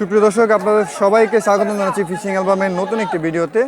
সুপ্রিয় দর্শক, আপনাদের সবাইকে স্বাগত জানাচ্ছি ফিশিং অ্যালবামের নতুন একটি ভিডিওতে।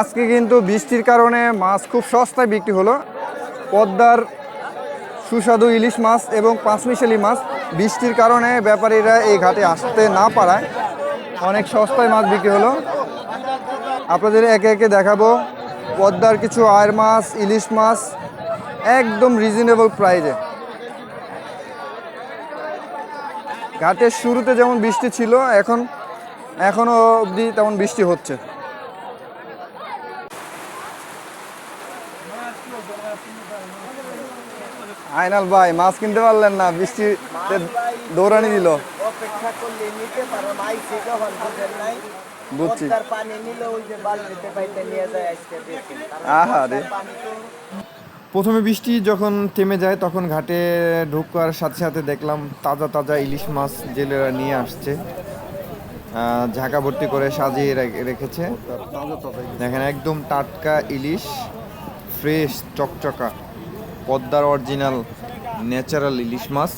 আজকে কিন্তু বৃষ্টির কারণে মাছ খুব সস্তায় বিক্রি হলো। পদ্মার সুস্বাদু ইলিশ মাছ এবং পাঁচমিশালি মাছ বৃষ্টির কারণে ব্যাপারীরা এই ঘাটে আসতে না পারায় অনেক সস্তায় মাছ বিক্রি হলো। আপনাদের একে একে দেখাবো। পদ্মার কিছু আয়ের মাছ, ইলিশ মাছ, একদম রিজনেবল প্রাইজে ঘাটের শুরুতে যেমন বৃষ্টি ছিল এখন এখনও অবধি তেমন বৃষ্টি হচ্ছে। আইনাল ভাই মাছ কিনতে পারলেন না বৃষ্টি দৌড়ানি দিল। বুঝছি। আহা রে। প্রথমে বৃষ্টি যখন থেমে যায়, তখন ঘাটে ঢোকার সাথে সাথে দেখলাম তাজা তাজা ইলিশ মাছ জেলেরা নিয়ে আসছে। ঝাঁকা ভর্তি করে সাজিয়ে রেখে- রেখেছে। দেখেন, একদম টাটকা ইলিশ, ফ্রেশ, চকচকা, পদ্মার অরিজিনাল, ন্যাচারাল ইলিশ মাছ।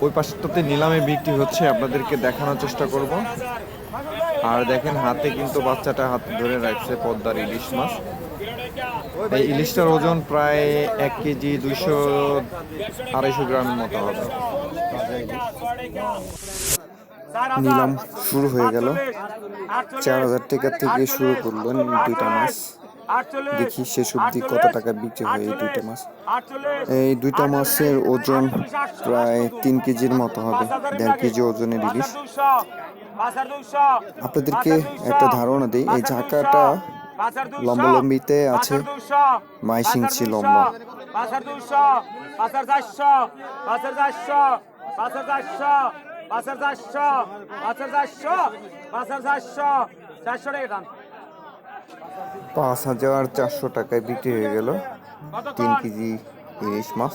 ওই পাশটাতে নিলামে বিক্রি হচ্ছে, আপনাদেরকে দেখানোর চেষ্টা করব। আর দেখেন, হাতে কিন্তু বাচ্চাটা হাত ধরে রাখছে পদ্মার ইলিশ মাছ। এই ইলিশটার ওজন প্রায় এক কেজি দুইশো আড়াইশো গ্রামের মতো হবে। নিলাম, শুরু হয়ে গেল। চার হাজার টাকা থেকে শুরু করলেন দুইটা মাছ। দেখি শেষ অবধি কত টাকা বিক্রি হয় এই দুইটা মাছ। এই দুইটা মাছের ওজন প্রায় তিন কেজির মতো হবে, দেড় কেজি ওজনের ইলিশ। আপনাদেরকে একটা ধারণা দিই, এই ঝাঁকাটা লম্বলম্বিতে আছে। মাইসিং ছি লম্বা। পাঁচ হাজার চারশো টাকায় বিক্রি হয়ে গেল। তিন কেজি ইলিশ মাছ।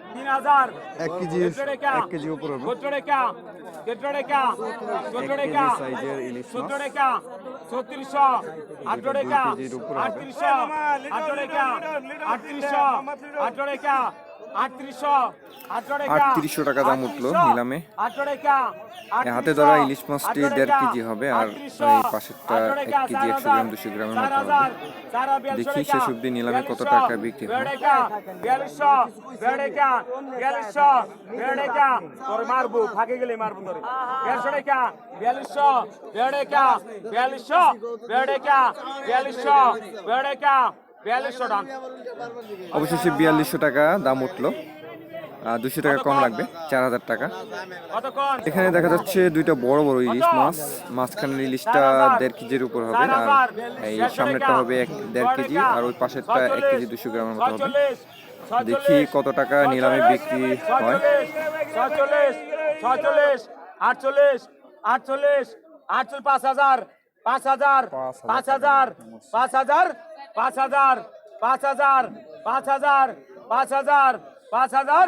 এক কেজি এক কেজি উপরে সাইজের ইলিশ ছত্রিশশো আটশো টাকা আটত্রিশশো আটশো টাকা আটত্রিশশো আটশো টাকা আটত্রিশশো টাকা দাম উঠল নিলামে। হাতে ধরা ইলিশ মাছটি দেড় কেজি হবে আর এই পাশেরটা এক কেজি একশো গ্রাম দুশো গ্রামের মতো হবে দেখি শেষ অবধি নিলামে কত টাকা বিক্রি হয় বিয়াল্লিশশো বিয়াল্লিশশো বিয়াল্লিশশো বিয়াল্লিশশো টান অবশেষে বিয়াল্লিশশো টাকা দাম উঠল। দুশো টাকা কম লাগবে চার হাজার টাকা। এখানে দেখা যাচ্ছে দুইটা বড় বড় ইলিশ মাছ। মাঝখানের ইলিশটা দেড় কেজির উপর হবে আর এই সামনেরটা হবে এক দেড় কেজি আর ওই পাশেরটা এক কেজি দুশো গ্রামের মতো হবে। দেখি কত টাকা নিলামে বিক্রি হয়। ছয়চল্লিশ। ছয়চল্লিশ। আটচল্লিশ। আটচল্লিশ। আটচল্লিশ। পাঁচ হাজার। পাঁচ হাজার। পাঁচ হাজার পাঁচ হাজার। পাঁচ হাজার পাঁচ হাজার পাঁচ হাজার পাঁচ হাজার পাঁচ হাজার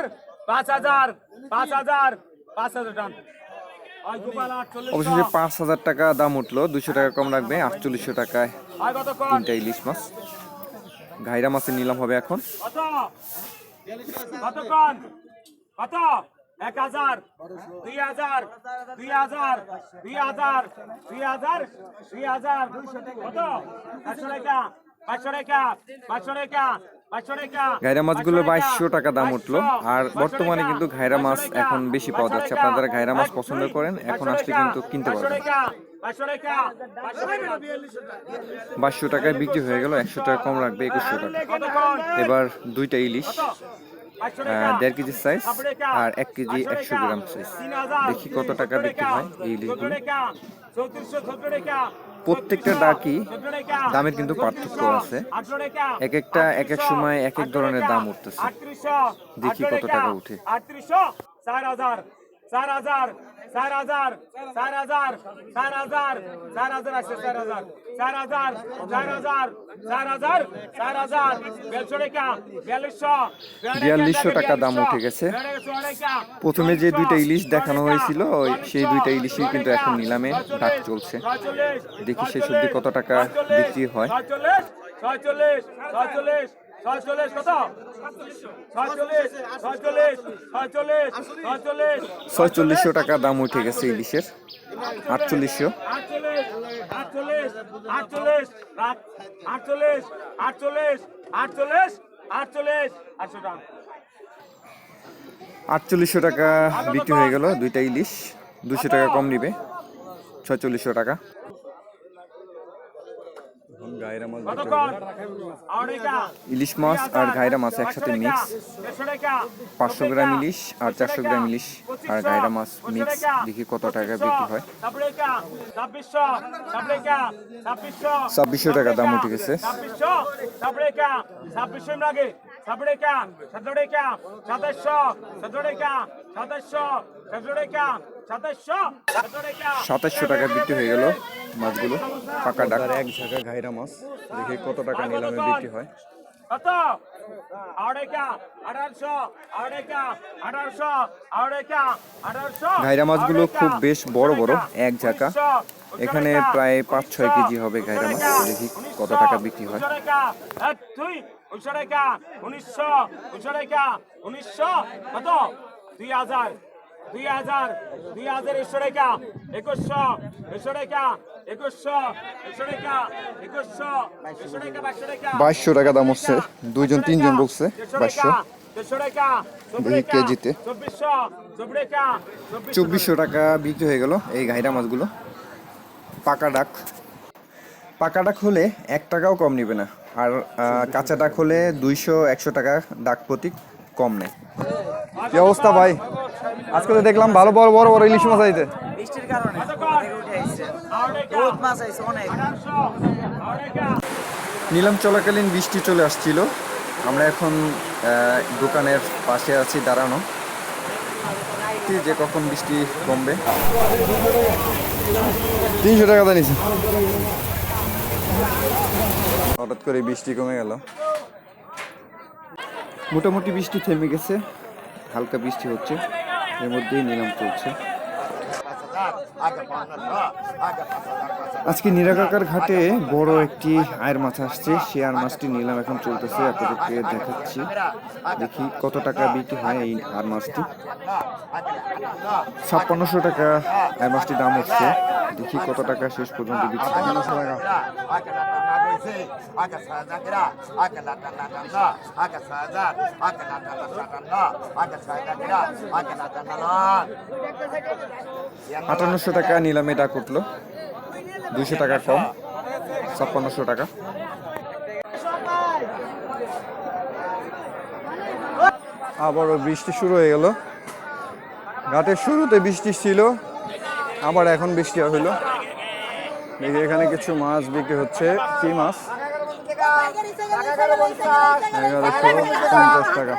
পাঁচ হাজার পাঁচ হাজার পাঁচ হাজার টান। অবশেষে পাঁচ হাজার টাকা দাম উঠল দুশো টাকা কম লাগবে আটচল্লিশশো টাকায় তিনটা ইলিশ মাছ। ঘাইরা মাছের নিলাম হবে এখন। কত? এক হাজার দুই হাজার দুই হাজার দুই হাজার দুই হাজার দুই হাজার। কত? পাঁচশো টাকা। ঘাইরা মাছগুলো বাইশশো টাকা দাম উঠল। আর বর্তমানে কিন্তু ঘাইরা মাছ এখন বেশি পাওয়া যাচ্ছে। আপনারা যারা ঘাইরা মাছ পছন্দ করেন এখন আসলে কিন্তু কিনতে পারবেন। বাইশশো টাকায় বিক্রি হয়ে গেল একশো টাকা কম লাগবে একুশশো টাকা। এবার দুইটা ইলিশ দেড় কেজি সাইজ আর এক কেজি একশো গ্রাম সাইজ দেখি কত টাকা বিক্রি হয় এই ইলিশগুলো। প্রত্যেকটা চোদ্দ দামের কিন্তু পার্থক্য আছে এক একটা এক এক সময় এক এক ধরনের দাম উঠতেছে দেখি কত টাকা উঠে। চার হাজার চার হাজার চার হাজার চার হাজার চার হাজার চার হাজার আছে চার হাজার। চার হাজার চার হাজার চার হাজার চার হাজার। টাকা বিয়াল্লিশশো। বিয়াল্লিশশো টাকা দাম উঠে গেছে। প্রথমে যে দুইটা ইলিশ দেখানো হয়েছিল ওই সেই দুইটা ইলিশই কিন্তু এখন নিলামে ডাক চলছে। দেখি শেষ অবধি কত টাকা বিক্রি হয়। ছয়চল্লিশ ছয়চল্লিশ ছয়চল্লিশ ছয়চল্লিশ কত? ছয়চল্লিশ ছয়চল্লিশ ছয়চল্লিশ ছয়চল্লিশ। ছয়চল্লিশশো টাকা দাম উঠে গেছে ইলিশের। আটচল্লিশশো। আটচল্লিশ আটচল্লিশ আটচল্লিশ আটচল্লিশ আটচল্লিশ আটচল্লিশ আটচল্লিশ আটশো টাকা। আটচল্লিশশো টাকা বিক্রি হয়ে গেল দুইটা ইলিশ। দুশো টাকা কম নিবে। ছয়চল্লিশশো টাকা। গায়রা মাছ ইলিশ মাছ আর গায়রা মাছ একসাথে মিক্স পাঁচশো গ্রাম ইলিশ আর চারশো গ্রাম ইলিশ আর গায়রা মাছ মিক্স দেখি কত টাকা বিক্রি হয় ছাব্বিশশো টাকা দাম উঠে গেছে সাবরেকা সতেরোটা সাতাশশো সতেরোটা সাতাশশো সতেরোটা সাতাশশো সতেরোটা সাতাশশো টাকা বিক্রি হয়ে গেল মাছগুলো। পাকা ডাক। এক ঝাঁকা ঘাইরা মাছ। দেখি কত টাকা নিলামে বিক্রি হয়। কত? ঘাইরা মাছগুলো খুব বেশ বড় বড় এক ঝাঁকা। এখানে প্রায় পাঁচ ছয় কেজি হবে ঘাইরা মাছ। দেখি কত টাকা বিক্রি হয়। উনিশশো টাকা উনিশশো উনিশশো টাকা উনিশশো কত? দুই হাজার দুই হাজার দুই হাজার একশো টাকা একুশশো একশো টাকা বাইশশো টাকা দাম হচ্ছে। দুইজন তিনজন বলছে বাইশশো। কেজিতে। চব্বিশশো চব্বিশ টাকা চব্বিশশো টাকা বিক্রি হয়ে গেল এই ঘাইরা মাছগুলো। পাকা ডাক। পাকা ডাক হলে এক টাকাও কম নিবে না। আর কাঁচা ডাক হলে দুইশো একশো টাকা ডাক প্রতি কম নেয় কি অবস্থা ভাই? আজকে তো দেখলাম ভালো বড় বড় বড় ইলিশ মাছ আইতে বৃষ্টির কারণে মাছ আইছে অনেক। নিলাম চলাকালীন বৃষ্টি চলে আসছিল। আমরা এখন দোকানের পাশে আছি দাঁড়ানো। যে কখন বৃষ্টি কমবে। তিনশো টাকা দাম নিছে হঠাৎ করে বৃষ্টি কমে গেল। মোটামুটি বৃষ্টি থেমে গেছে, হালকা বৃষ্টি হচ্ছে, এর মধ্যেই নিলাম চলছে। আজকে নিরাকাকার ঘাটে বড় একটি আয়ের মাছ আসছে। সে আর মাছটি নিলাম, এখন চলতেছে, আপনাদেরকে দেখাচ্ছি। দেখি কত টাকা বিক্রি হয় এই আর মাছটি। ছাপ্পান্নশো টাকা আয়ের মাছটির দাম হচ্ছে দেখি কত টাকা শেষ পর্যন্ত বিক্রি আটান্নশো টাকা নিলামে ডাক উঠল দুইশো টাকা কম ছাপ্পান্নশো টাকা। আবারও বৃষ্টি শুরু হয়ে গেল। ঘাটের শুরুতে বৃষ্টি ছিল আবার এখন বৃষ্টি হইল দেখি এখানে কিছু মাছ বিক্রি হচ্ছে কি মাছ? এগারোশো পঞ্চাশ টাকা।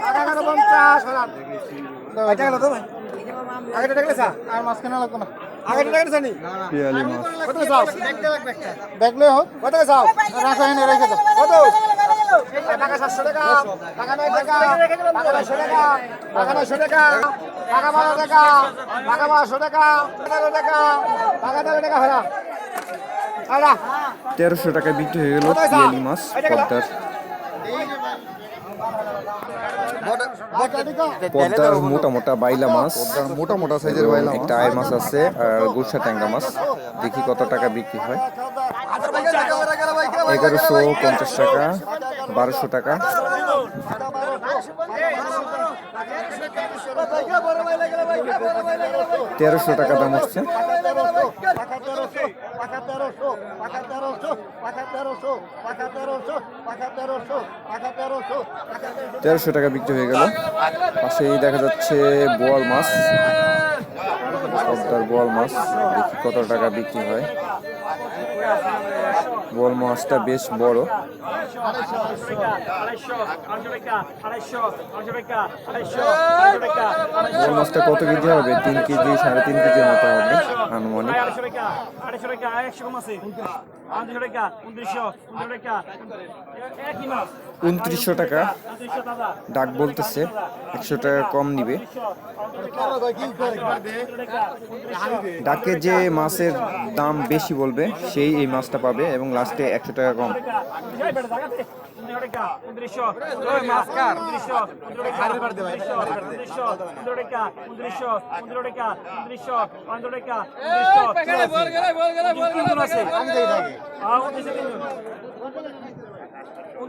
পিয়ালি মাছ। দেখলে হোক কত চাও? রাসায়ন রেখে দাও কত? টাকা সাতশো টাকা টাকা নয় টাকা টাকা নয়শো টাকা টাকা নয়শো টাকা টাকা বারো টাকা টাকা বারোশো টাকা তেরো টাকা টাকা তেরো টাকা হরা হরা তেরোশো টাকা বিক্রি হয়ে গেল পিয়ালি মাছ পদ্মার। পদ্মার মোটা মোটা বাইলা মাছ। মোটা মোটা সাইজের বাইলা একটা আয় মাছ আছে আর গুলশা ট্যাংরা মাছ। দেখি কত টাকা বিক্রি হয়। এগারোশো পঞ্চাশ টাকা বারোশো টাকা। তেরোশো টাকা দাম হচ্ছে তেরোশো টাকা বিক্রি হয়ে গেল। পাশেই দেখা যাচ্ছে বোয়াল মাছ। বোয়াল মাছ। কত টাকা বিক্রি হয়। বোয়াল মাছটা বেশ বড়। বোয়াল মাছটা কত কেজি হবে? তিন কেজি, সাড়ে তিন কেজির মতো হবে, আনুমানিক। উনত্রিশশো টাকা। ডাক বলতেছে, একশো টাকা কম নিবে। ডাকে যে মাছের দাম বেশি বলবে সেই এই মাছটা পাবে এবং লাস্টে একশো টাকা কম।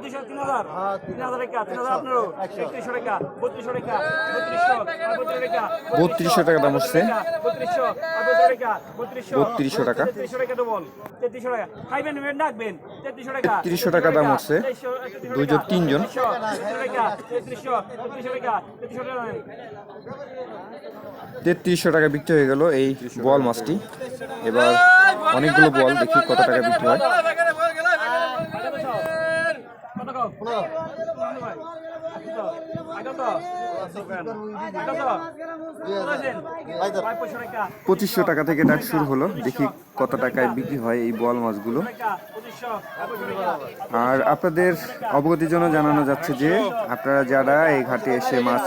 উনত্রিশশো তিন হাজার। তিন হাজার টাকা তিন হাজার আপনারও। একত্রিশশো টাকা বত্রিশশো টাকা বত্রিশশো বত্রিশ টাকা বত্রিশশো টাকা দাম হচ্ছে। বত্রিশশো টাকা বত্রিশশো। বত্রিশশো টাকা। তেত্রিশশো টাকা ডবল তেত্রিশশো টাকা। খাইবেন ডাকবেন। তেত্রিশশো টাকা তেত্রিশশো টাকা দাম হচ্ছে। দুইজন তিনজন। তেত্রিশশো টাকা বিক্রি হয়ে গেল এই বল মাছটি। এবার অনেকগুলো বল দেখি কত টাকা বিক্রি হয় কত কও? আগত? আগত? কত আছেন? পাঁচ পয়সা টাকা, পঁচিশশো টাকা থেকে ডাক শুরু হলো। দেখি কত টাকায় বিক্রি হয় এই বল মাছগুলো। আর আপনাদের অবগতির জন্য জানানো যাচ্ছে যে, আপনারা যারা এই ঘাটে এসে মাছ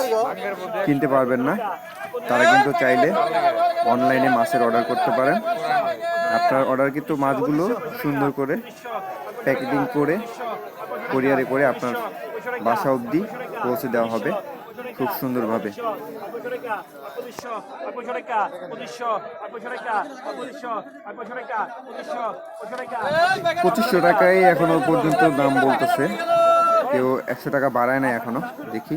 কিনতে পারবেন না, তারা কিন্তু চাইলে অনলাইনে মাছের অর্ডার করতে পারেন। আপনার অর্ডার কিন্তু মাছগুলো সুন্দর করে প্যাকেটিং করে কোরিয়ারে করে আপনার বাসা অবধি পৌঁছে দেওয়া হবে। খুব সুন্দরভাবে। পঁচিশশো টাকা, পঁচিশশো, পঁচিশশো টাকা, পঁচিশশো, পঁচিশশো টাকা, পঁচিশশো, পঁচিশশো টাকা, পঁচিশশো, পঁচিশশো টাকা। পঁচিশশো টাকায় এখনও পর্যন্ত দাম বলতেছে। কেউ একশো টাকা বাড়ায় নাই এখনও দেখি।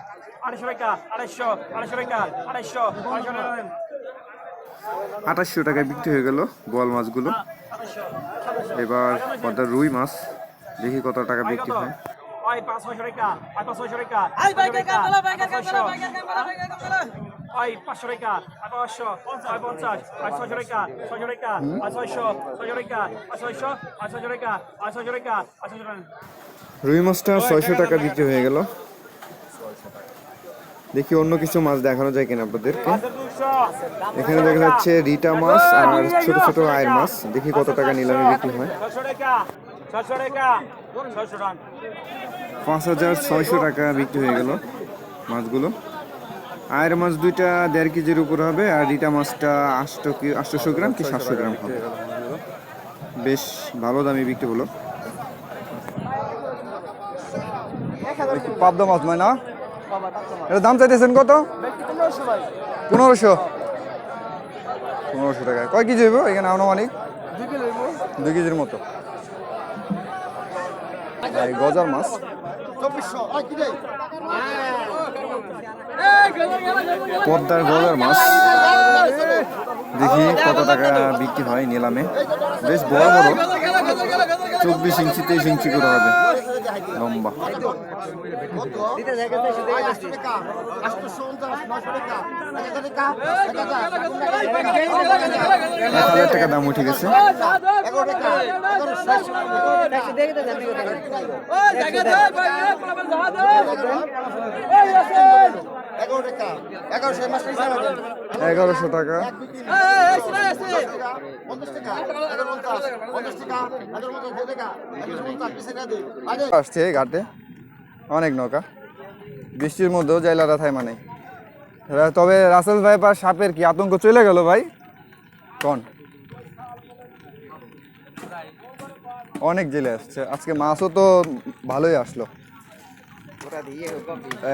আড়াইশো টাকা, আড়াইশো, আড়াইশো টাকা, আড়াইশো, আড়াইশো টাকা। আঠাশশো টাকায় বিক্রি হয়ে গেল বোয়াল মাছগুলো এবার পদ্মার রুই মাছ দেখি কত টাকা বিক্রি হয় পাঁচশো টাকা পাঁচশো পঞ্চাশ ছয়শো টাকা ছয়শো টাকা ছয়শো ছয়শো টাকা আর ছয়শো আর ছয়শো টাকা আর ছয়শো টাকা ছয়শো টাকা রুই মাছটা ছয়শো টাকা বিক্রি হয়ে গেল দেখি অন্য কিছু মাছ দেখানো যায় কিনা আপনাদেরকে। এখানে দেখা যাচ্ছে রিটা মাছ আর ছোট ছোট আয়ের মাছ। দেখি কত টাকা নিলামে বিক্রি হয়। পাঁচ হাজার ছয়শো টাকা বিক্রি হয়ে গেল মাছগুলো। আয়ের মাছ দুইটা দেড় কেজির উপর হবে আর রিটা মাছটা আটশো কি, আটশোশো গ্রাম কি সাতশো গ্রাম হবে। বেশ ভালো দামে বিক্রি হলো। পাবদা মাছ নয় না এটার দাম চাইতেছেন কত? পনেরোশো। পনেরোশো টাকা কয় কেজি হইব এখানে আনুমানিক? দুই কেজির মতো। গজার মাছ। পদ্মার গজার মাছ। দেখি কত টাকা বিক্রি হয় নিলামে। বেশ বড় বড়। চব্বিশ ইঞ্চি, তেইশ ইঞ্চি করে হবে। লম্বা এক হাজার টাকা দাম উঠে গেছে। এগারোশো টাকা। আসছে ঘাটে। অনেক নৌকা। বৃষ্টির মধ্যেও জাইলারা থাই মানে। তবে রাসেল ভাই বা সাপের কি আতঙ্ক চলে গেল ভাই? কোন? অনেক জেলে আসছে। আজকে মাছও তো ভালোই আসলো।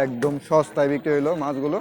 একদম সস্তায় বিক্রি হইল মাছগুলো।